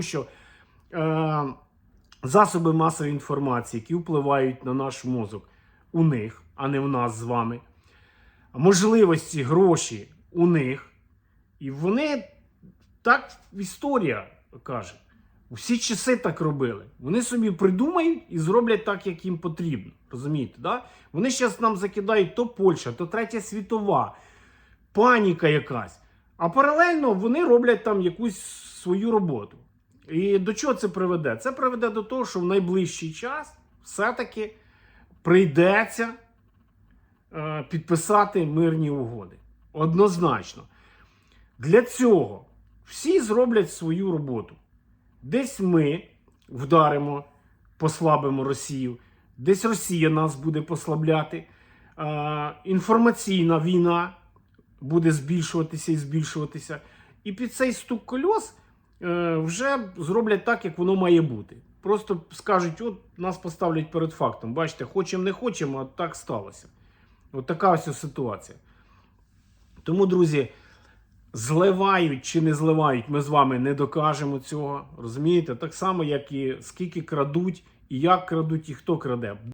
що е, засоби масової інформації, які впливають на наш мозок, у них, а не в нас з вами. Можливості, гроші у них. І вони так історія каже. Всі часи так робили. Вони собі придумають і зроблять так, як їм потрібно. Розумієте? Да? Вони зараз нам закидають то Польща, то Третя світова, паніка якась. А паралельно вони роблять там якусь свою роботу. І до чого це приведе? Це приведе до того, що в найближчий час все-таки прийдеться е, підписати мирні угоди. Однозначно. Для цього всі зроблять свою роботу. Десь ми вдаримо, послабимо Росію, десь Росія нас буде послабляти. Е, інформаційна війна буде збільшуватися і збільшуватися. І під цей стук кольос вже зроблять так, як воно має бути. Просто скажуть, от нас поставлять перед фактом. Бачите, хочемо, не хочемо, а так сталося. От така ось ситуація. Тому, друзі, зливають чи не зливають, ми з вами не докажемо цього. Розумієте? Так само, як і скільки крадуть, і як крадуть, і хто краде.